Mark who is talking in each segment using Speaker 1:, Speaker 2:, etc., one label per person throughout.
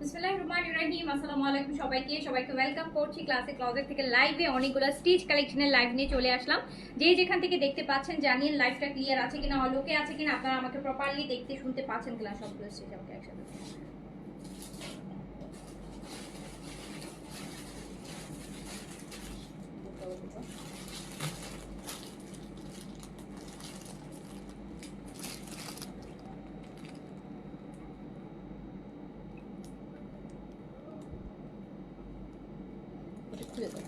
Speaker 1: বিসমিল্লাহির রহমানির আসসালামু আলাইকুম সবাইকে। সবাইকে ওয়েলকাম করছি ক্লাসে থেকে লাইভে অনেকগুলো স্টিচ লাইভ নিয়ে চলে আসলাম। যেখান থেকে দেখতে পাচ্ছেন জানিয়ে ক্লিয়ার আছে কিনা আছে কিনা, আপনারা আমাকে প্রপারলি দেখতে শুনতে পাচ্ছেন কিনা, সবগুলো আমাকে একসাথে ওটা খুলে দাও।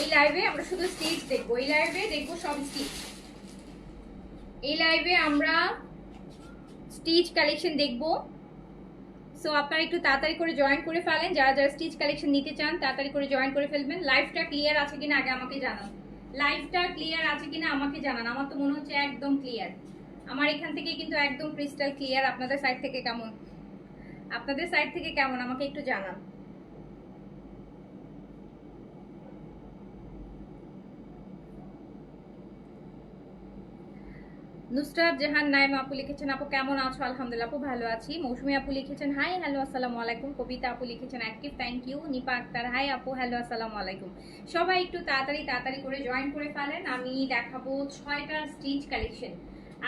Speaker 1: এই লাইভে আমরা শুধু স্টিচ দেখব এই লাইভে দেখব সব স্টিচ এই লাইভে আমরা স্টিচ কালেকশন দেখব। সো আপনারা একটু তাড়াতাড়ি করে জয়েন করে ফেলেন। যারা যারা স্টিচ কালেকশন নিতে চান, তাড়াতাড়ি করে জয়েন করে ফেলবেন। লাইভটা ক্লিয়ার আছে কিনা আগে আমাকে জানান। লাইভটা ক্লিয়ার আছে কিনা আমাকে জানান। আমার তো মনে হচ্ছে একদম ক্লিয়ার আমার এখান থেকে কিন্তু একদম ক্রিস্টাল ক্লিয়ার আপনাদের সাইড থেকে কেমন? আপনাদের সাইড থেকে কেমন? আমাকে একটু জানান। নুসরাত জাহান, নাইম আপু লিখেছেন, আপু কেমন আছো? আলহামদুলিল্লাহ, আপু ভালো আছি। মৌসুমী আপু লিখেছেন, হাই, হ্যালো, আসসালামু আলাইকুম। কবিতা আপু লিখেছেন, active, thank you. Nipa Akter, hi, আপু, হ্যালো, আসসালামু আলাইকুম। সবাই একটু তাড়াতাড়ি তাড়াতাড়ি করে জয়েন করে ফেলেন। আমি দেখাবো ছয়টা স্টিচ কালেকশন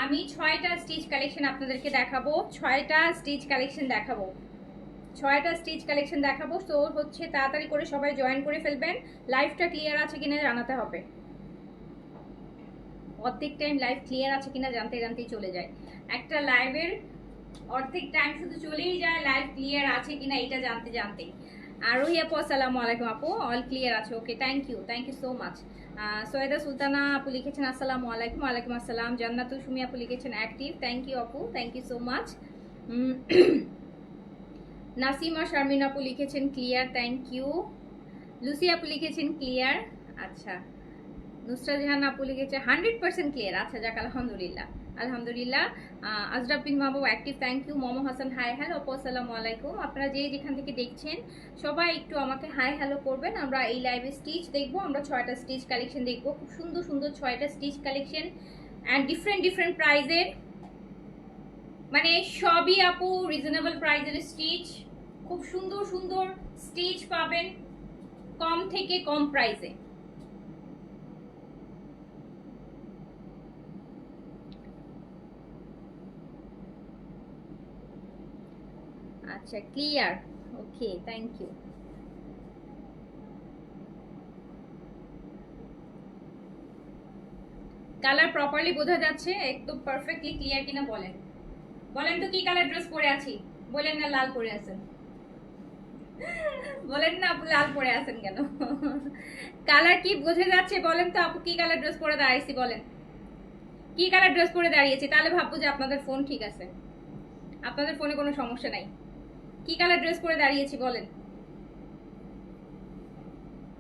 Speaker 1: আমি ছয়টা স্টিচ কালেকশন আপনাদেরকে দেখাবো। ছয়টা স্টিচ কালেকশন দেখাবো। ছয়টা স্টিচ কালেকশন দেখাবো। তো হচ্ছে তাড়াতাড়ি করে সবাই জয়েন করে ফেলবেন। লাইফটা ক্লিয়ার আছে কিনা জানাতে হবে। অর্ধেক টাইম লাইভ ক্লিয়ার আছে কিনা জানতে জানতেই চলে যায়। একটা লাইভের অর্ধেক টাইম শুধু চলেই যায় লাইভ ক্লিয়ার আছে কিনা এটা জানতে জানতেই। আর ওই আপু, আসসালামু আলাইকুম আপু অল ক্লিয়ার আছে okay thank you thank you so much Syeda Sultana আপু লিখেছেন, আসসালামু আলাইকুম, ওয়ালাইকুম আসসালাম। জান্নাতুল সুমি আপু লিখেছেন অ্যাক্টিভ থ্যাংক ইউ আপু thank you so much Nasima Sharmin আপু লিখেছেন ক্লিয়ার থ্যাংক ইউ লুসি আপু লিখেছেন ক্লিয়ার আচ্ছা। নুসরাত জাহান আপু লিখেছে হান্ড্রেড পার্সেন্ট ক্লিয়ার আচ্ছা যাক আলহামদুলিল্লাহ। আলহামদুলিল্লাহ আহ, Azraf bin Mahbub active thank you Momo Hasan hi hello আপু আসসালামু আলাইকুম। আপনারা যে যেখান থেকে দেখছেন সবাই একটু আমাকে হাই হ্যালো করবেন। আমরা এই লাইভে স্টিচ দেখব আমরা ছয়টা স্টিচ কালেকশন দেখব। খুব সুন্দর সুন্দর ছয়টা stitch collection and different different প্রাইজের মানে সবই আপু রিজনেবল প্রাইজের স্টিচ খুব সুন্দর সুন্দর স্টিচ পাবেন কম থেকে কম প্রাইসে আচ্ছা clear okay thank you colour properly বোঝা যাচ্ছে? একদম পারফেক্টলি ক্লিয়ার কিনা বলেন। বলেন তো কি কালার ড্রেস পরে আছি? বলেন না লাল পরে আছেন। বলেন না আপু লাল পরে আছেন কেন? কালার কি বোঝা যাচ্ছে? বলেন তো আপু কি কালার ড্রেস পরে দাঁড়িয়েছি বলেন। কি কালার ড্রেস পরে দাঁড়িয়েছি? তাহলে ভাববো যে আপনাদের ফোন ঠিক আছে। আপনাদের ফোনে কোনো সমস্যা নাই। কি কালার ড্রেস পরে দাঁড়িয়েছি বলেন?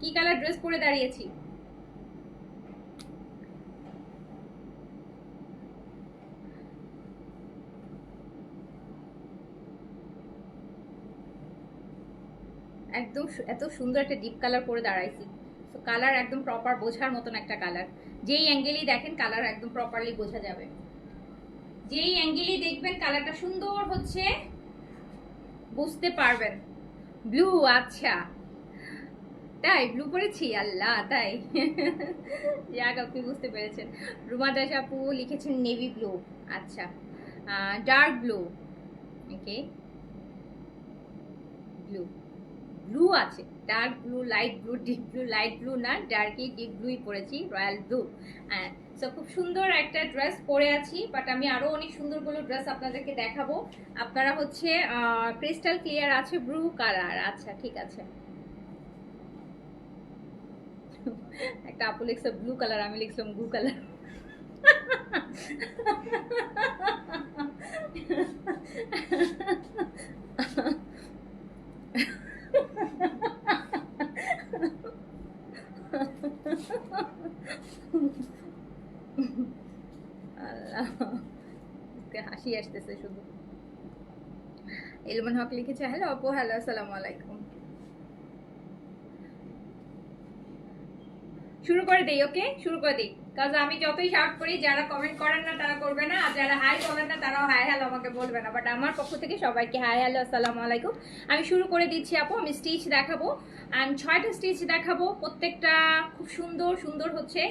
Speaker 1: কি কালার ড্রেস পরে দাঁড়িয়েছি? একদম এত সুন্দর একটা ডিপ কালার পরে দাঁড়াইছি। তো কালার একদম প্রপার বোঝার মতন একটা কালার যেই অ্যাঙ্গেলই দেখেন কালার একদম প্রপারলি বোঝা যাবে। যেই অ্যাঙ্গেলই দেখবেন কালারটা সুন্দর হচ্ছে বুঝতে পারবেন। ব্লু আচ্ছা। তাই, ব্লু পরেছি আল্লাহ, তাই। যাক, আপনি বুঝতে পেরেছেন। রুমা দাস আপু লিখেছেন নেভি ব্লু আচ্ছা। Dark blue, okay. Blue blue আছে। Dark blue, light blue, deep blue, light blue না ডার্কি ডিপ ব্লুই পরেছি রয়্যাল ব্লু। সো খুব সুন্দর একটা ড্রেস পরে আছি বাট আমি আরও অনেক সুন্দরগুলো ড্রেস আপনাদেরকে দেখাবো। আপনারা হচ্ছে ক্রিস্টাল ক্লিয়ার আছে ব্লু কালার আচ্ছা ঠিক আছে। একটা আপু লিখছে ব্লু কালার আমি লিখলাম ব্লু কালার হাসি আসতেছে শুধু। হক লিখেছে, হ্যালো আপু, হ্যালো, আসসালামু আলাইকুম। শুরু করে দেই, ওকে? শুরু করে দিই। কাজ আমি যতই শাউট করি, যারা কমেন্ট করেন না, তারা করবে না, আর যারা হাই বলেন না, তারাও হাই হ্যালো আমাকে বলবে না। বাট আমার পক্ষ থেকে সবাইকে হাই হ্যালো আসসালামু আলাইকুম। আমি শুরু করে দিচ্ছি আপু, আমি স্টিচ দেখাবো। অ্যান্ড ছয়টা স্টিচ দেখাবো। প্রত্যেকটা খুব সুন্দর সুন্দর হচ্ছে।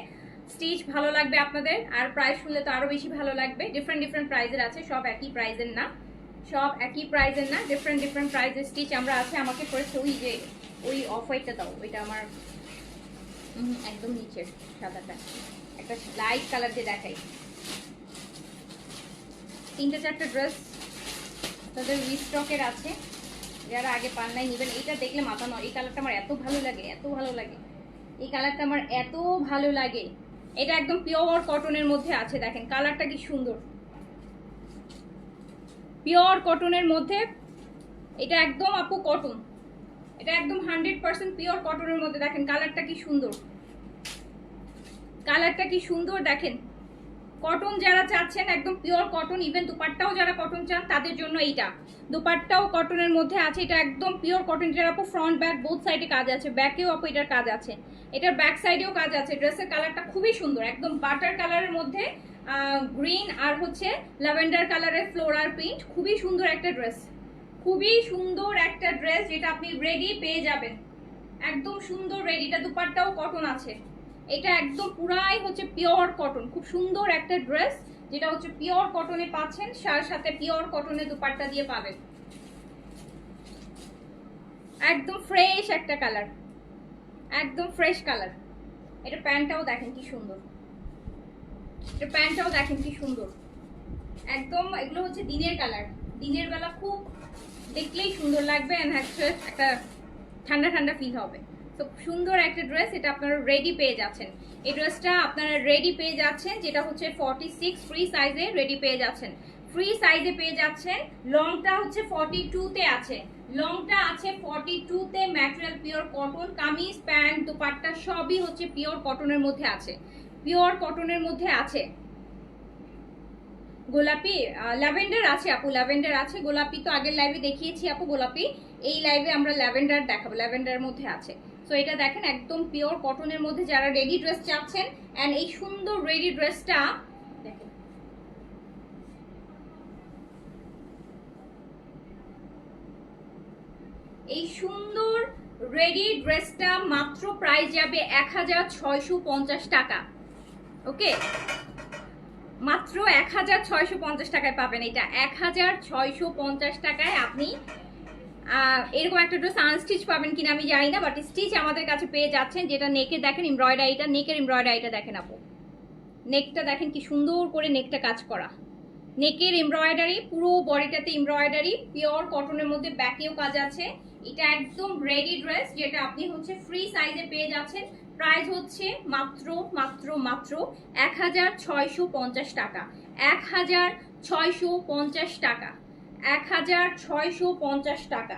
Speaker 1: স্টিচ ভালো লাগবে আপনাদের, আর প্রাইস শুনলে তো আরও বেশি ভালো লাগবে। ডিফারেন্ট ডিফারেন্ট প্রাইজের আছে, সব একই প্রাইজের না। সব একই প্রাইজের না ডিফারেন্ট ডিফারেন্ট প্রাইজের স্টিচ আমরা আছে, আমাকে করেছে ওই যে, ওই অফ হোয়াইটটা দাও, ওইটা আমার একদম নিচের সাদাটা। একটা লাইট কালার দিয়ে দেখাই। তিনটে চারটে ড্রেস তাদের রিস্টকের আছে। যারা আগে পান নাই নেবেন এটা দেখলে মাথা নয় এই কালারটা আমার এত ভালো লাগে, এত ভালো লাগে। এই কালারটা আমার এত ভালো লাগে। এটা একদম পিওর কটনের মধ্যে আছে, দেখেন কালারটা কি সুন্দর। পিওর কটনের মধ্যে, এটা একদম আপু কটন এটা একদম হান্ড্রেড পার্সেন্ট পিওর কটনের মধ্যে, দেখেন কালারটা কি সুন্দর। কালারটা কি সুন্দর, দেখেন। কটন যারা চাচ্ছেন, একদম পিওর কটন ইভেন দুপাট্টাও যারা কটন চান, তাদের জন্য এইটা। দুপাট্টাও কটনের মধ্যে আছে, এটা একদম পিওর কটন যারা আপু ফ্রন্ট ব্যাক বোথ সাইডে কাজ আছে ব্যাকেও আপু এটার কাজ আছে। এটার ব্যাক সাইডেও কাজ আছে ড্রেসের কালারটা খুবই সুন্দর, একদম বাটার কালারের মধ্যে গ্রিন আর হচ্ছে ল্যাভেন্ডার কালারের ফ্লোরার প্রিন্ট খুবই সুন্দর একটা ড্রেস খুবই সুন্দর একটা ড্রেস যেটা আপনি রেডি পেয়ে যাবেন। একদম সুন্দর রেডি এটা দুপাট্টাও কটন আছে। এটা একদম পুরাই হচ্ছে পিওর কটন খুব সুন্দর একটা ড্রেস যেটা হচ্ছে পিওর কটনে পাচ্ছেন, সার সাথে পিওর কটনে দুপাট্টা দিয়ে পাবেন। একদম ফ্রেশ একটা কালার একদম ফ্রেশ কালার এটা প্যান্টটাও দেখেন কি সুন্দর। এটা প্যান্টটাও দেখেন কি সুন্দর। একদম এগুলো হচ্ছে দিনের কালার দিনের বেলা খুব দেখলেই সুন্দর লাগবে অ্যান্ড একটা ঠান্ডা ঠান্ডা ফিল হবে। তো সুন্দর একটা ড্রেস এটা আপনারা রেডি পেয়ে যাচ্ছেন। এই ড্রেসটা আপনারা রেডি পেয়ে যাচ্ছেন, যেটা হচ্ছে ফর্টি সিক্স ফ্রি সাইজে রেডি পেয়ে যাচ্ছেন। ফ্রি সাইজে পেয়ে যাচ্ছেন লংটা হচ্ছে ফর্টি টুতে আছে। লংটা আছে ফর্টি টুতে material pure cotton kameez, pant, dupatta সবই হচ্ছে পিওর কটনের মধ্যে আছে। পিওর কটনের মধ্যে আছে। গোলাপি ল্যাভেন্ডার আছে আপু, ল্যাভেন্ডার আছে। গোলাপি তো আগের লাইভে দেখিয়েছি আপু, গোলাপি। এই লাইভে আমরা ল্যাভেন্ডার দেখাবো ল্যাভেন্ডারের মধ্যে আছে। সো এটা দেখেন, একদম পিওর কটনের মধ্যে যারা রেডি ড্রেস চাচ্ছেন অ্যান্ড এই সুন্দর রেডি ড্রেসটা এই সুন্দর রেডি ড্রেসটা মাত্র প্রাইস যাবে এক হাজার ছয়শো পঞ্চাশ টাকা। ওকে মাত্র এক হাজার ছয়শো পঞ্চাশ টাকায় পাবেন এটা। এক হাজার ছয়শো পঞ্চাশ টাকায় আপনি এরকম একটা ড্রেস আনস্টিচ পাবেন কিনা আমি জানি না বাট স্টিচ আমাদের কাছে পেয়ে যাচ্ছেন, যেটা নেকে দেখেন এমব্রয়ডারিটা নেকের এমব্রয়ডারিটা দেখেন আপু। নেকটা দেখেন কি সুন্দর করে নেকটা কাজ করা। নেকের এমব্রয়ডারি পুরো বডিটাতে এমব্রয়ডারি পিওর কটনের মধ্যে ব্যাকেও কাজ আছে। এটা একদম রেডি ড্রেস যেটা আপনি হচ্ছে ফ্রি সাইজে পেয়ে যাচ্ছেন। প্রাইস হচ্ছে মাত্র মাত্র মাত্র এক হাজার ছয়শো পঞ্চাশ টাকা। এক হাজার ছয়শো পঞ্চাশ টাকা। এক হাজার ছয়শো পঞ্চাশ টাকা।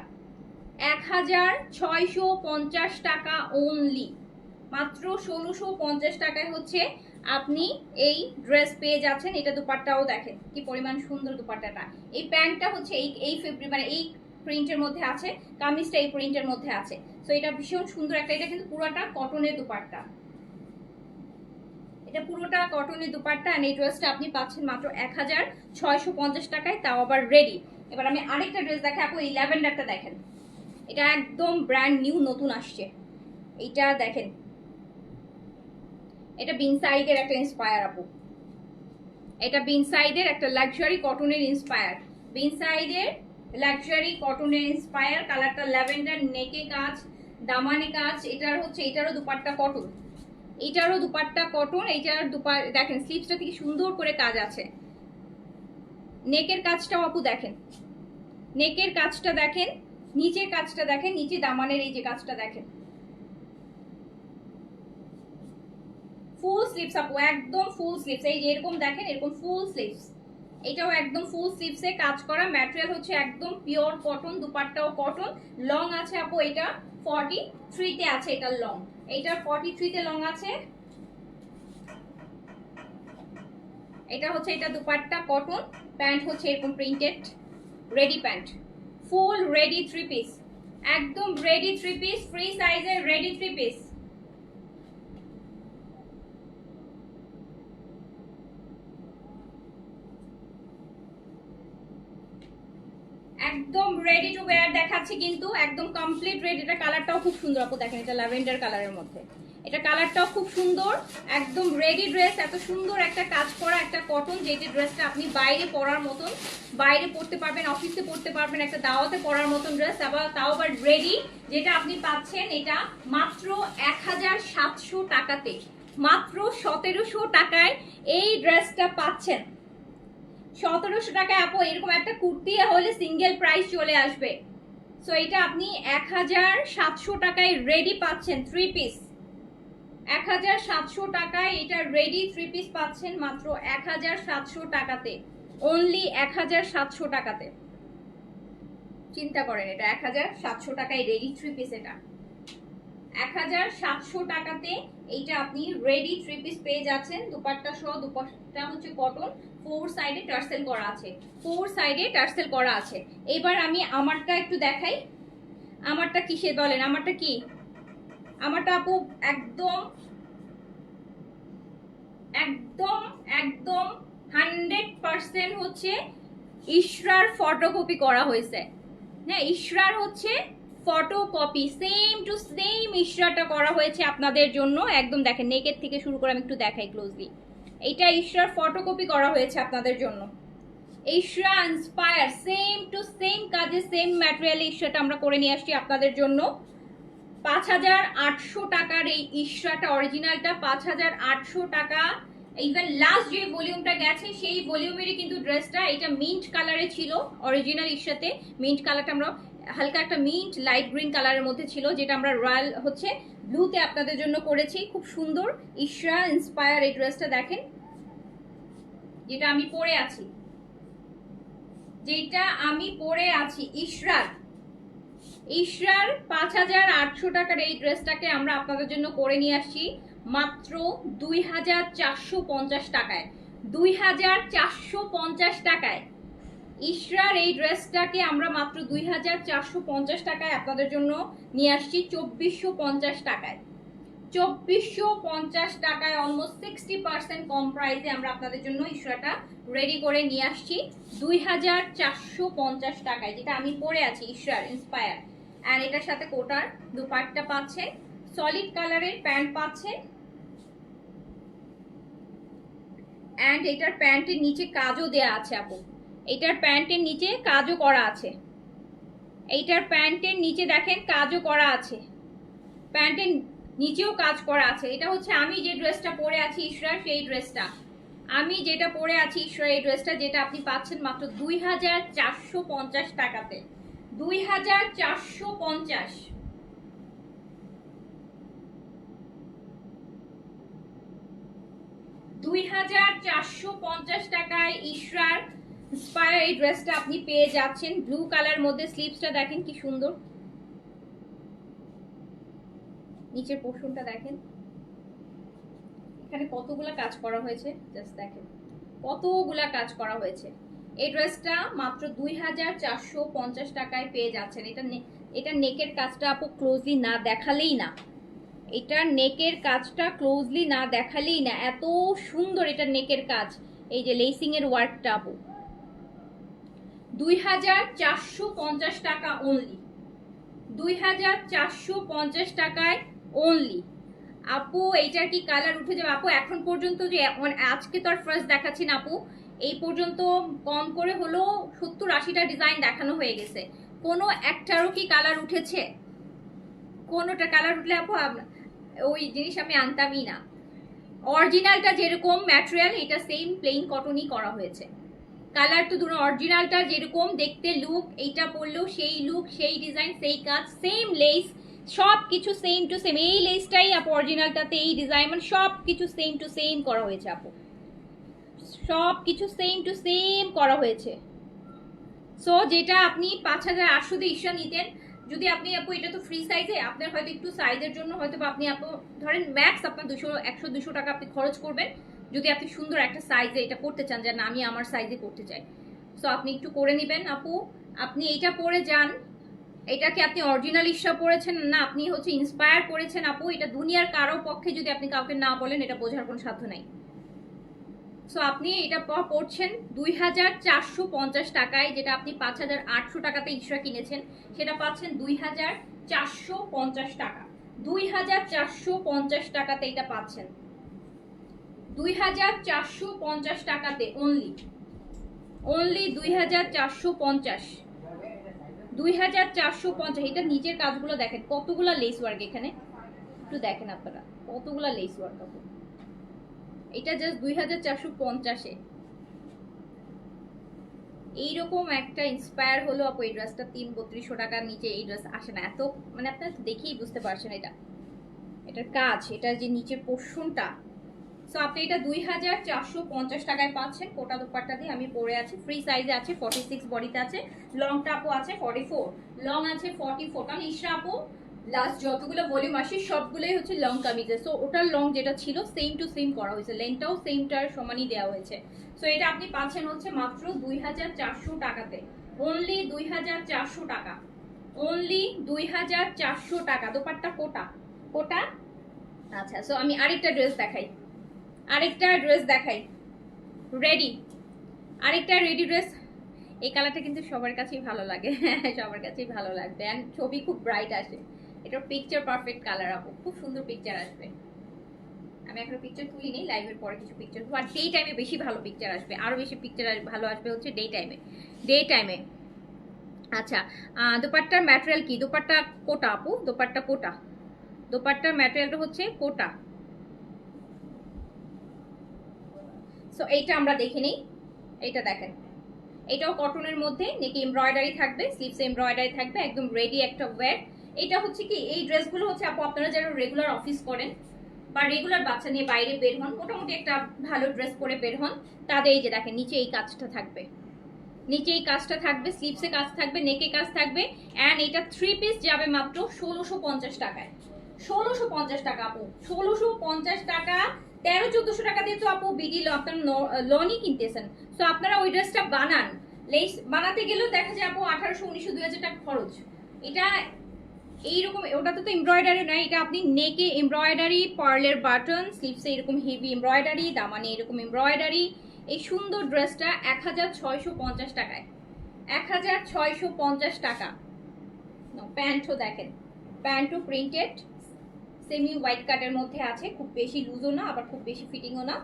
Speaker 1: এক হাজার ছয়শো পঞ্চাশ টাকা ওনলি মাত্র ষোলোশো পঞ্চাশ টাকায় হচ্ছে আপনি এই ড্রেস পেয়ে যাচ্ছেন। এটা দুপাট্টাও দেখেন, কি পরিমাণ সুন্দর দুপাট্টাটা। এই প্যান্টটা হচ্ছে এই এই ফেব্রিক মানে এই প্রিন্টের মধ্যে আছে, কামিজটা এই প্রিন্টের মধ্যে আছে। তো এটা ভীষণ সুন্দর একটা, এটা কিন্তু পুরোটা কটনের দুপাট্টা। এটা পুরোটা কটনের দুপাট্টা আর এই ড্রেসটা আপনি পাচ্ছেন মাত্র এক হাজার ছয়শো পঞ্চাশ টাকায়, তাও আবার রেডি এবার আমি আরেকটা ড্রেস দেখে আপু, এই ল্যাভেন্ডারটা দেখেন। এটা একদম ব্র্যান্ড নিউ নতুন আসছে। এইটা দেখেন। এটা বিন সাইডের একটা ইন্সপায়ার আপু। এটা বিন সাইডের একটা লাক্সারি কটনের ইন্সপায়ার বিন সাইডের লাক্সারি কটনের ইন্সপায়ার কালারটা ল্যাভেন্ডার নেকে কাজ, দামানে কাজ। এটার হচ্ছে, এটারও দুপাট্টা কটন এটারও দুপাট্টা কটন এইটার দুপা দেখেন স্লিপসটা থেকে সুন্দর করে কাজ আছে। নেকের কাজটাও আপু দেখেন। নেকের কাজটা দেখেন, নিচের কাজটা দেখেন, নিচে দামানের এই যে কাজটা দেখেন। ফুল স্লিপস আপু একদম ফুল স্লিপস এই যে এরকম দেখেন, এরকম ফুল স্লিপস এটাও একদম ফুল স্লিপসে কাজ করা ম্যাটেরিয়াল হচ্ছে একদম পিওর কটন দুপাট্টাও কটন লং আছে আপু, এটা ফর্টি থ্রিতে আছে এটা লং এইটার ফর্টি থ্রিতে লং আছে। এটা হচ্ছে, এটা দুপাট্টা কটন প্যান্ট হচ্ছে এরকম printed ready pant full ready three piece একদম রেডি থ্রি পিস ফ্রি সাইজের রেডি থ্রি পিস একদম রেডি টু ওয়্যার দেখাচ্ছি কিন্তু, একদম কমপ্লিট রেডি এটা কালারটাও খুব সুন্দর আপু দেখেন, এটা ল্যাভেন্ডার কালারের মধ্যে। এটা কালারটাও খুব সুন্দর, একদম রেডি ড্রেস, এত সুন্দর একটা কাজ করা একটা কটন যেটি ড্রেসটা আপনি বাইরে পরার মতন, বাইরে পরতে পারবেন অফিসে পরতে পারবেন, একটা দাওয়াতে পরার মতন ড্রেস আবার তাও আবার রেডি যেটা আপনি পাচ্ছেন এটা মাত্র এক হাজার সাতশো টাকাতে, মাত্র সতেরোশো টাকায় এই ড্রেসটা পাচ্ছেন। সতেরোশো টাকায় আপু, এরকম একটা কুর্তি হলে সিঙ্গেল প্রাইস চলে আসবে। সো এটা আপনি এক হাজার সাতশো টাকায় রেডি পাচ্ছেন থ্রি পিস এক হাজার সাতশো টাকায় এটা রেডি থ্রি পিস পাচ্ছেন মাত্র এক হাজার সাতশো টাকাতে। অনলি এক হাজার সাতশো টাকাতে। চিন্তা করেন এটা, এক হাজার সাতশো টাকায় রেডি থ্রি পিস এটা। এক হাজার সাতশো টাকাতে এইটা আপনি রেডি থ্রি পিস পেয়ে যাচ্ছেন। দুপাট্টা সহ, দুপাট্টা হচ্ছে কটন ফোর সাইডে টার্সেল করা আছে। ফোর সাইডে টার্সেল করা আছে। এবার আমি আমারটা একটু দেখাই। আমারটা কিসে বলেন? আমারটা কি? আমারটা আপু একদম একদম একদম হান্ড্রেড পার্সেন্ট হচ্ছে ইশরার ফটোকপি করা হয়েছে। হ্যাঁ ইশরার হচ্ছে ফটোকপি সেম টু সেম ইশরাটা করা হয়েছে আপনাদের জন্য। একদম দেখেন নেকের থেকে শুরু করে আমি একটু দেখাই ক্লোজলি এইটা ইশরার ফটোকপি করা হয়েছে আপনাদের জন্য। Ishra inspire same to same কাজে সেম ম্যাটেরিয়ালে ইশরাটা আমরা করে নিয়ে আসছি আপনাদের জন্য। পাঁচ হাজার আটশো টাকার এই ইশরাটা অরিজিনালটা পাঁচ হাজার আটশো টাকা। ইভেন লাস্ট যে ভলিউমটা গেছে, সেই ভলিউমেরই কিন্তু ড্রেসটা এটা মিন্ট কালারে ছিল অরিজিনাল ইশরাতে। মিন্ট কালারটা আমরা, হালকা একটা মিন্ট লাইট গ্রিন কালারের মধ্যে ছিল, যেটা আমরা রয়্যাল হচ্ছে ব্লুতে আপনাদের জন্য করেছি। খুব সুন্দর ইশরা ইন্সপায়ার এই ড্রেসটা দেখেন। যেটা আমি পরে আছি। যেটা আমি পরে আছি ইশরার ইশরার পাঁচ হাজার আটশো টাকার এই ড্রেসটাকে আমরা আপনাদের জন্য করে নিয়ে আসছি মাত্র দুই হাজার চারশো পঞ্চাশ টাকায়। দুই হাজার চারশো পঞ্চাশ টাকায়। ইশরার এই ড্রেসটাকে আমরা মাত্র দুই হাজার চারশো পঞ্চাশ টাকায় আপনাদের জন্য নিয়ে আসছি চব্বিশশো পঞ্চাশ টাকায়। চব্বিশশো পঞ্চাশ টাকায় অলমোস্ট সিক্সটি পার্সেন্ট কম প্রাইসে আমরা আপনাদের জন্য ইশরাটা রেডি করে নিয়ে আসছি। দুই হাজার চারশো পঞ্চাশ টাকায়, যেটা আমি পরে আছি, ইশরার ইন্সপায়ার অ্যান্ড এটার সাথে কোটার দুপাটটা পাচ্ছেন সলিড কালারের প্যান্ট পাচ্ছেন অ্যান্ড এটার প্যান্টের নিচে কাজও দেয়া আছে আপু। এটার প্যান্টের নিচে কাজও করা আছে। এইটার প্যান্টের নিচে দেখেন কাজও করা আছে। প্যান্টের নিচেও কাজ করা আছে। এটা হচ্ছে আমি যে ড্রেসটা পরে আছি ঈশ্বর সেই ড্রেসটা আমি যেটা পরে আছি ঈশ্বর এই ড্রেসটা যেটা আপনি পাচ্ছেন মাত্র দুই হাজার চারশো পঞ্চাশ টাকাতে। দুই হাজার চারশো পঞ্চাশ। দুই হাজার চারশো পঞ্চাশ টাকায় এই ড্রেসটা আপনি পেয়ে যাচ্ছেন। ব্লু কালার মধ্যে স্লিভসটা দেখেন কি সুন্দর। নিচের পোর্শনটা দেখেন। এখানে কতগুলা কাজ করা হয়েছে? জাস্ট দেখেন। কতগুলা কাজ করা হয়েছে? এই ড্রেসটা মাত্র দুই হাজার চারশো পঞ্চাশ টাকায় পেয়ে যাচ্ছেন। এটা এটা নেকের কাজটা আপু ক্লোজলি না দেখালেই না। এটা নেকের কাজটা ক্লোজলি না দেখালেই না। এত সুন্দর এটা নেকের কাজ। এই যে লেসিং এর ওয়ার্কটা আপু। দুই হাজার চারশো পঞ্চাশ টাকা অনলি দুই হাজার চারশো পঞ্চাশ টাকায় অনলি আপু, এইটার কি কালার উঠে যাবে? আপু, এখন পর্যন্ত যে আজকে তো আর ফার্স্ট দেখাচ্ছি না আপু। এই পর্যন্ত কম করে হলো সত্তর আশিটা ডিজাইন দেখানো হয়ে গেছে। কোনো একটারও কি কালার উঠেছে? কোনোটা কালার উঠলে আপু ওই জিনিস আমি আনতামই না। অরিজিনালটা যেরকম ম্যাটেরিয়াল এটা সেম প্লেন কটনই করা হয়েছে। কালার তো ধরুন অরিজিনালটা যেরকম দেখতে লুক এইটা পরলেও সেই লুক সেই ডিজাইন সেই কাজ সেম লেস সব কিছু সেম টু সেম এই লেসটাই আপু অরিজিনালটাতে এই ডিজাইন মানে সব কিছু সেম টু সেম করা হয়েছে আপু। সব কিছু সেম টু সেম করা হয়েছে। সো যেটা আপনি পাঁচ হাজার আটশো দিয়ে ইস্যা নিতেন, যদি আপনি আপু, এটা তো ফ্রি সাইজে আপনার হয়তো একটু সাইজের জন্য হয়তো বা আপনি আপু, ধরেন ম্যাক্স আপনার দুশো, একশো, দুশো টাকা আপনি খরচ করবেন, যদি আপনি সুন্দর একটা সাইজে এটা করতে চান যে না আমি আমার সাইজে করতে চাই। সো আপনি একটু করে নেবেন, আপু। আপনি এইটা পরে যান। এটাকে আপনি অরিজিনাল ইস্যা পড়েছেন? না, আপনি হচ্ছে ইন্সপায়ার করেছেন, আপু। এটা দুনিয়ার কারও পক্ষে যদি আপনি কাউকে না বলেন, এটা বোঝার কোনো সাধ্য নাই। সো আপনি এটা পড়ছেন দুই হাজার চারশো পঞ্চাশ টাকায়, যেটা আপনি পাঁচ হাজার আটশো টাকাতে ইসরা কিনেছেন, সেটা পাচ্ছেন দুই হাজার চারশো পঞ্চাশ টাকা। দুই হাজার চারশো পঞ্চাশ টাকাতে এটা পাচ্ছেন। দুই হাজার চারশো পঞ্চাশ টাকাতে অনলি অনলি দুই হাজার চারশো পঞ্চাশ। দুই হাজার চারশো পঞ্চাশ, এটা নিচের কাজগুলো দেখেন, কতগুলা লেস ওয়ার্ক এখানে? একটু দেখেন আপনারা, কতগুলা লেস ওয়ার্ক আপু এটা জাস্ট দুই হাজার চারশো পঞ্চাশে। এইরকম একটা ইন্সপায়ার হলো আপু এই ড্রেসটা তিন বত্রিশশো টাকার নিচে এই ড্রেস আসে না। এত মানে আপনার দেখেই বুঝতে পারছেন এটা। এটার কাজ, এটা যে নিচের পোর্শনটা সো আপনি এটা দুই হাজার চারশো পঞ্চাশ টাকায় পাচ্ছেন। কোটা দোপাট্টা দিয়ে আমি পরে আছি। ফ্রি সাইজে আছে ফর্টি সিক্স বডিতে আছে। লং টাপও আছে ফর্টি ফোর লং আছে ফর্টি ফোর কারণ ইসরা আপু লাস্ট যতগুলো ভলিউম আসে, সবগুলোই হচ্ছে লং কামিজে সো ওটার লং যেটা ছিল সেম টু সেম করা হয়েছে। লেনটাও সেমটার সমানই দেওয়া হয়েছে। সো এটা আপনি পাচ্ছেন হচ্ছে মাত্র দুই হাজার চারশো টাকাতে। অনলি দুই হাজার চারশো টাকা। অনলি দুই হাজার চারশো টাকা। দোপাট্টা কোটা। কোটা? আচ্ছা সো আমি আরেকটা ড্রেস দেখাই। আরেকটা ড্রেস দেখাই। রেডি আরেকটা রেডি ড্রেস এই কালারটা কিন্তু সবার কাছেই ভালো লাগে। সবার কাছেই ভালো লাগবে। অ্যান্ড ছবি খুব ব্রাইট আসে। এটার পিকচার পারফেক্ট কালার আপু। খুব সুন্দর পিকচার আসবে। আমি এখনও পিকচার তুলিনি লাইভের পরে কিছু পিকচার আর ডে টাইমে বেশি ভালো পিকচার আসবে। আরও বেশি পিকচার ভালো আসবে হচ্ছে ডে টাইমে ডে টাইমে আচ্ছা দোপাট্টার ম্যাটেরিয়াল কি? দোপাট্টা কোটা, আপু? দোপাট্টা কোটা। দোপাট্টার ম্যাটেরিয়ালটা হচ্ছে কোটা। সো এইটা আমরা দেখে নিই। এইটা দেখেন। এটাও কটনের মধ্যে। নেকি এমব্রয়ডারি থাকবে স্লিভস এমব্রয়ডারি থাকবে। একদম রেডি একটা ওয়্যার এটা হচ্ছে কি, এই ড্রেসগুলো হচ্ছে আপু আপনারা যারা রেগুলার অফিস করেন বা রেগুলার বাচ্চা নিয়ে বাইরে বের হন, মোটামুটি একটা ভালো ড্রেস পরে বের হন, তাদের এই যে দেখেন, নিচে এই কাজটা থাকবে। নিচে এই কাজটা থাকবে স্লিভসে কাজ থাকবে নেকে কাজ থাকবে অ্যান্ড এটা থ্রি পিস যাবে মাত্র ষোলোশো পঞ্চাশ টাকায়। ষোলোশো পঞ্চাশ টাকা আপু, ষোলোশো পঞ্চাশ টাকা, তেরো চোদ্দশো টাকা দিয়ে তো আপু বিডি আপনার লনই কিনতেছেন। তো আপনারা ওই ড্রেসটা বানান। লেস বানাতে গেলেও দেখা যায় আপু আঠারোশো, উনিশশো, দুই হাজার টাকা খরচ। এটা এইরকম, ওটাতে তো এমব্রয়ডারি নয় এটা আপনি নেকে এমব্রয়ডারি পার্লের বাটন স্লিভসে এরকম হেভি এমব্রয়ডারি দামানে এরকম এমব্রয়ডারি এই সুন্দর ড্রেসটা এক হাজার ছয়শো পঞ্চাশ টাকায়। এক হাজার ছয়শো পঞ্চাশ টাকা। প্যান্টও দেখেন, প্যান্টও প্রিন্টেড সেমি হোয়াইট কাটের মধ্যে আছে, খুব বেশি লুজও না, আবার খুব বেশি ফিটিংও না।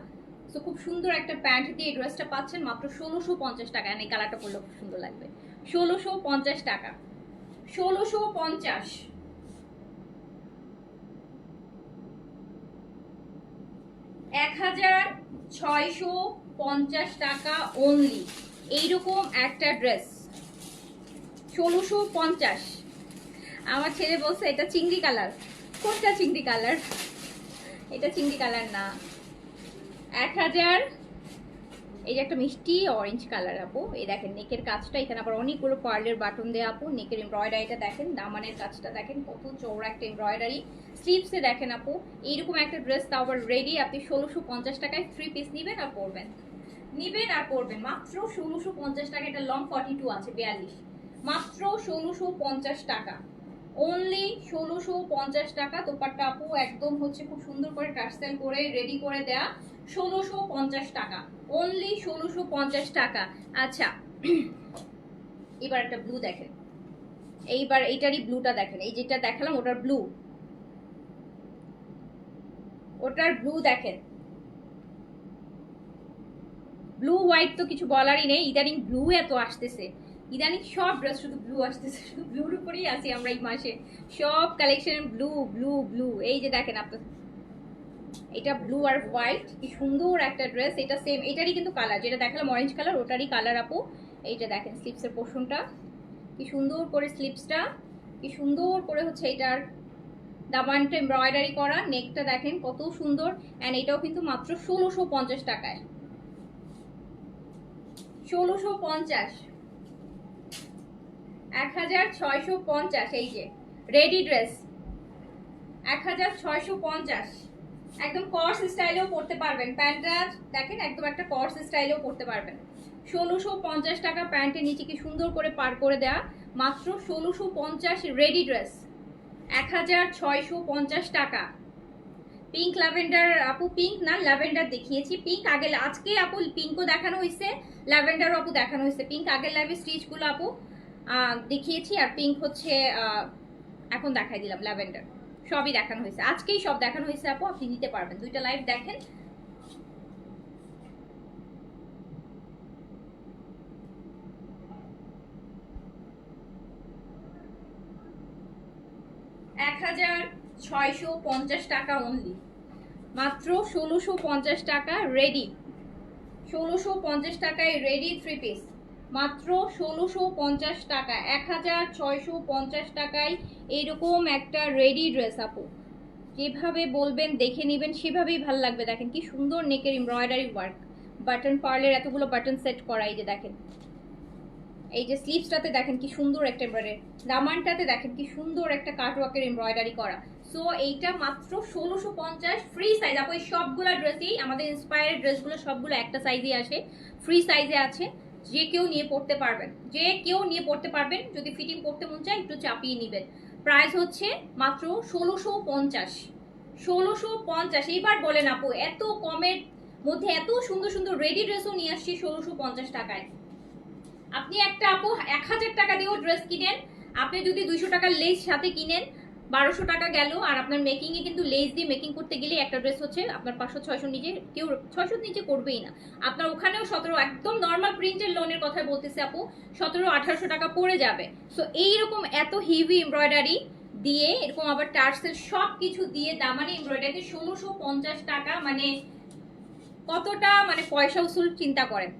Speaker 1: সো খুব সুন্দর একটা প্যান্ট দিয়ে এই ড্রেসটা পাচ্ছেন মাত্র ষোলোশো পঞ্চাশ টাকা এই কালারটা পরলে খুব সুন্দর লাগবে। ষোলোশো পঞ্চাশ টাকা। ষোলোশো পঞ্চাশ। এক হাজার ছয়শো পঞ্চাশ টাকা অনলি এইরকম একটা ড্রেস ষোলোশো পঞ্চাশ। আমার ছেলে বলছে, এটা চিংড়ি কালার। কোনটা চিংড়ি কালার? এটা চিংড়ি কালার না। এক হাজার এই যে একটা মিষ্টি অরেঞ্জ কালার আপু, এই দেখেন নেকের কাজটা, এখানে আবার অনেকগুলো পার্লের বাটন দেওয়া আপু নেকের এমব্রয়ডারিটা দেখেন, দামানের কাজটা দেখেন, কত চৌড়া একটা এমব্রয়ডারি স্লিভসে দেখেন আপু, এইরকম একটা ড্রেস তাও আবার রেডি আপনি ষোলোশো পঞ্চাশ টাকায় থ্রি পিস নিবেন আর পরবেন। নিবেন আর পরবেন, মাত্র ষোলোশো পঞ্চাশ টাকা, এটা লং ফর্টি টু আছে, বিয়াল্লিশ। মাত্র ষোলোশো পঞ্চাশ টাকা। অনলি ষোলোশো পঞ্চাশ টাকা, দোপাট্টা আপু, একদম হচ্ছে খুব সুন্দর করে টার্সেল করে রেডি করে দেয়া। ষোলোশো পঞ্চাশ টাকা। অনলি ষোলোশো পঞ্চাশ টাকা। আচ্ছা এবার একটা ব্লু দেখেন। এইবার এইটারই ব্লুটা দেখেন। এই যেটা দেখালাম, ওটার ব্লু ওটার ব্লু দেখেন। ব্লু হোয়াইট তো কিছু বলারই নেই। ইদানিং ব্লু এত আসতেছে। ইদানিং সব ড্রেস শুধু ব্লু আসতেছে। শুধু ব্লুর উপরেই আছি আমরা এই মাসে। সব কালেকশন ব্লু ব্লু ব্লু এই যে দেখেন আপনার এটা ব্লু আর হোয়াইট কি সুন্দর একটা ড্রেস এটা সেম এটারই কিন্তু কালার যেটা দেখালাম অরেঞ্জ কালার ওটারই কালার আপু। এইটা দেখেন স্লিপসের পোর্শনটা কি সুন্দর করে স্লিপসটা কি সুন্দর করে হচ্ছে এটার দামানটা এমব্রয়ডারি করা নেকটা দেখেন কত সুন্দর অ্যান্ড এটাও কিন্তু মাত্র ষোলোশো পঞ্চাশ টাকায়। ষোলোশো পঞ্চাশ। এক হাজার ছয়শো পঞ্চাশ, এই যে রেডি ড্রেস এক হাজার ছয়শো পঞ্চাশ। একদম কর্স স্টাইলেও পড়তে পারবেন। প্যান্টটা দেখেন, একদম একটা কর্স স্টাইলেও পড়তে পারবেন। ষোলোশো পঞ্চাশ টাকা প্যান্টের নিচে কি সুন্দর করে পার করে দেওয়া মাত্র ষোলোশো পঞ্চাশ রেডি ড্রেস এক হাজার ছয়শো পঞ্চাশ টাকা। পিঙ্ক ল্যাভেন্ডার আপু পিঙ্ক না ল্যাভেন্ডার দেখিয়েছি। পিঙ্ক আগে আজকে আপু পিঙ্কও দেখানো হয়েছে ল্যাভেন্ডারও আপু দেখানো হয়েছে। পিঙ্ক আগের লাইভে স্টিচগুলো আপু দেখিয়েছি। আর পিঙ্ক হচ্ছে এখন দেখাই দিলাম ল্যাভেন্ডার সবই দেখানো হয়েছে। আজকেই সব দেখানো হয়েছে আপু, আপনি নিতে পারবেন। দুইটা লাইভ দেখেন। এক হাজার ছয়শো পঞ্চাশ টাকা অনলি মাত্র ষোলোশো পঞ্চাশ টাকা রেডি ষোলোশো পঞ্চাশ টাকায় রেডি থ্রি পিস মাত্র ষোলোশো পঞ্চাশ টাকা, এক হাজার ছয়শো পঞ্চাশ টাকায় এইরকম একটা রেডি ড্রেস আপু। যেভাবে বলবেন, দেখে নেবেন, সেভাবেই ভালো লাগবে। দেখেন কি সুন্দর নেকের এমব্রয়ডারি ওয়ার্ক বাটন পার্লের এতগুলো বাটন সেট করা, এই যে দেখেন। এই যে স্লিভসটাতে দেখেন কি সুন্দর একটা এমব্রয়ডারি দামানটাতে দেখেন কি সুন্দর একটা কাটওয়ার্কের এমব্রয়ডারি করা। সো এইটা মাত্র ষোলোশো পঞ্চাশ ফ্রি সাইজ আপু, এই সবগুলো ড্রেসেই আমাদের ইন্সপায়ার ড্রেসগুলো সবগুলো একটা সাইজে আসে। ফ্রি সাইজে আছে। যে কেউ নিয়ে পড়তে পারবেন। যে কেউ নিয়ে পড়তে পারবেন, যদি ফিটিং করতে মন চায়, একটু চাপিয়ে নেবেন। প্রাইস হচ্ছে মাত্র ষোলোশো পঞ্চাশ। ষোলোশো পঞ্চাশ, এইবার বলেন আপু, এত কমের মধ্যে এত সুন্দর সুন্দর রেডি ড্রেসও নিয়ে আসছি ষোলোশো পঞ্চাশ টাকায়। আপনি একটা আপু, এক হাজার টাকা দিয়েও ড্রেস কিনেন। আপনি যদি দুইশো টাকার লেস সাথে কিনেন বারোশো টাকা গেল, আর আপনার মেকিং এ কিন্তু লেস দিয়ে মেকিং করতে গেলে একটা ড্রেস হচ্ছে আপনার পাঁচশো, ছয়শো নিচে কেউ ছয়শো নিচে করবেই না। আপনার ওখানেও সতেরো, একদম নর্মাল প্রিন্টের লোনের কথা বলতেছে আপু, সতেরো, আঠারোশো টাকা পড়ে যাবে। সো এইরকম এত হেভি এমব্রয়ডারি দিয়ে, এরকম আবার টার্সেল সব কিছু দিয়ে দামানি এমব্রয়ডারি ষোলোশো পঞ্চাশ টাকা মানে কতটা মানে পয়সা উসুল চিন্তা করেন।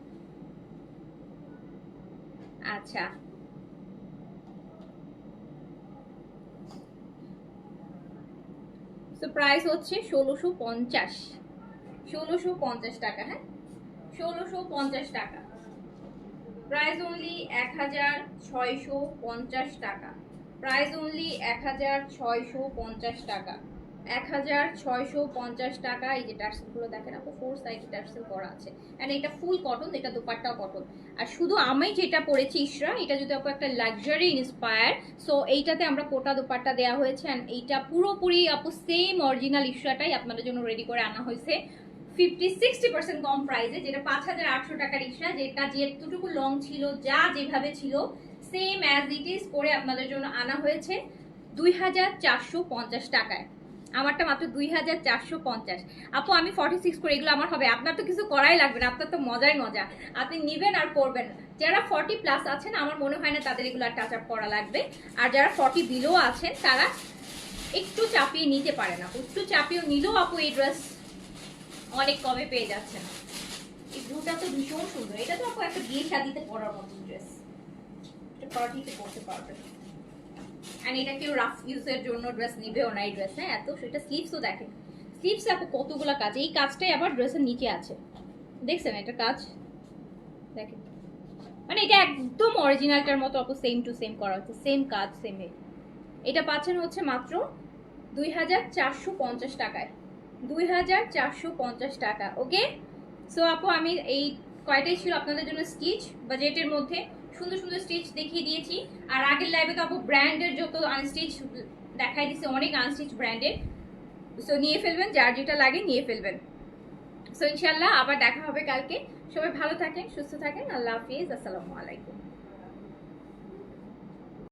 Speaker 1: আচ্ছা। তো প্রাইস হচ্ছে ষোলোশো পঞ্চাশ। ষোলোশো পঞ্চাশ টাকা হ্যাঁ? ষোলোশো পঞ্চাশ টাকা। প্রাইস অনলি এক হাজার ছয়শো পঞ্চাশ টাকা। প্রাইস অনলি এক হাজার ছয়শো পঞ্চাশ টাকা। এক হাজার ছয়শো পঞ্চাশ টাকা, এই যে টার্সেলগুলো দেখেন আপু ফোর সাইড টার্সেল করা আছে। অ্যান্ড এটা ফুল কটন এটা দুপাট্টাও কটন আর শুধু আমি যেটা পরেছি, ইশরা, এটা যদি আপু একটা লাক্সারি ইন্সপায়ার সো এইটাতে আমরা কোটা দুপাট্টা দেওয়া হয়েছে। অ্যান্ড এইটা পুরোপুরি আপু সেম অরিজিনাল ইশরাটাই আপনাদের জন্য রেডি করে আনা হয়েছে। ফিফটি সিক্সটি পার্সেন্ট কম প্রাইসে যেটা পাঁচ হাজার আটশো টাকার ইশরা, যেটা যেটুকু লং ছিল, যা যেভাবে ছিল সেম অ্যাজ ইট ইজ করে আপনাদের জন্য আনা হয়েছে। দুই হাজার চারশো পঞ্চাশ টাকায়। আমারটা মাত্র দুই হাজার চারশো পঞ্চাশ। আপু, আমি ফর্টি সিক্স করে, এগুলো আমার হবে। আপনার তো কিছু করাই লাগবে না, আপনার তো মজাই মজা। আপনি নিবেন আর করবেন। যারা ফর্টি প্লাস আছেন, আমার মনে হয় না তাদের এগুলো টাচ আপ করা লাগবে। আর যারা ফর্টি বিলো আছেন, তারা একটু চাপিয়ে নিতে পারে না একটু চাপিয়ে নিলেও আপু এই ড্রেস অনেক কমে পেয়ে যাচ্ছেন। এই ব্লুটা তো ভীষণ সুন্দর। এটা তো আপু একটা বিয়ে শাদিতে পরার মতো ড্রেস এটা পার্টিতে পরতে পারবেন। অ্যান্ড এটা কেউ রাফ ইউজের জন্য ড্রেস নিবেও না এই ড্রেস হ্যাঁ? এত, সেটা স্লিভসও দেখেন। স্লিভস আপু কতগুলো কাজ। এই কাজটাই আবার ড্রেসের নিচে আছে। দেখছেন এটা কাজ? দেখেন। মানে এটা একদম অরিজিনালটার মতো আপু সেম টু সেম করা হচ্ছে। সেম কাজ সেম এটা পাচ্ছেন হচ্ছে মাত্র দুই হাজার চারশো পঞ্চাশ টাকায়। দুই হাজার চারশো পঞ্চাশ টাকা ওকে সো আপু, আমি এই কয়টাই ছিল আপনাদের জন্য স্টিচ বাজেটের মধ্যে? সুন্দর সুন্দর স্টিচ দেখিয়ে দিয়েছি। আর আগের লাইভে তো আপু ব্র্যান্ডের যত আনস্টিচ দেখাই দিচ্ছে অনেক আনস্টিচ ব্র্যান্ডের সো নিয়ে ফেলবেন, যার যেটা লাগে নিয়ে ফেলবেন। সো ইনশাল্লাহ আবার দেখা হবে কালকে। সবাই ভালো থাকেন, সুস্থ থাকেন। আল্লাহ হাফিজ। আসসালামু আলাইকুম।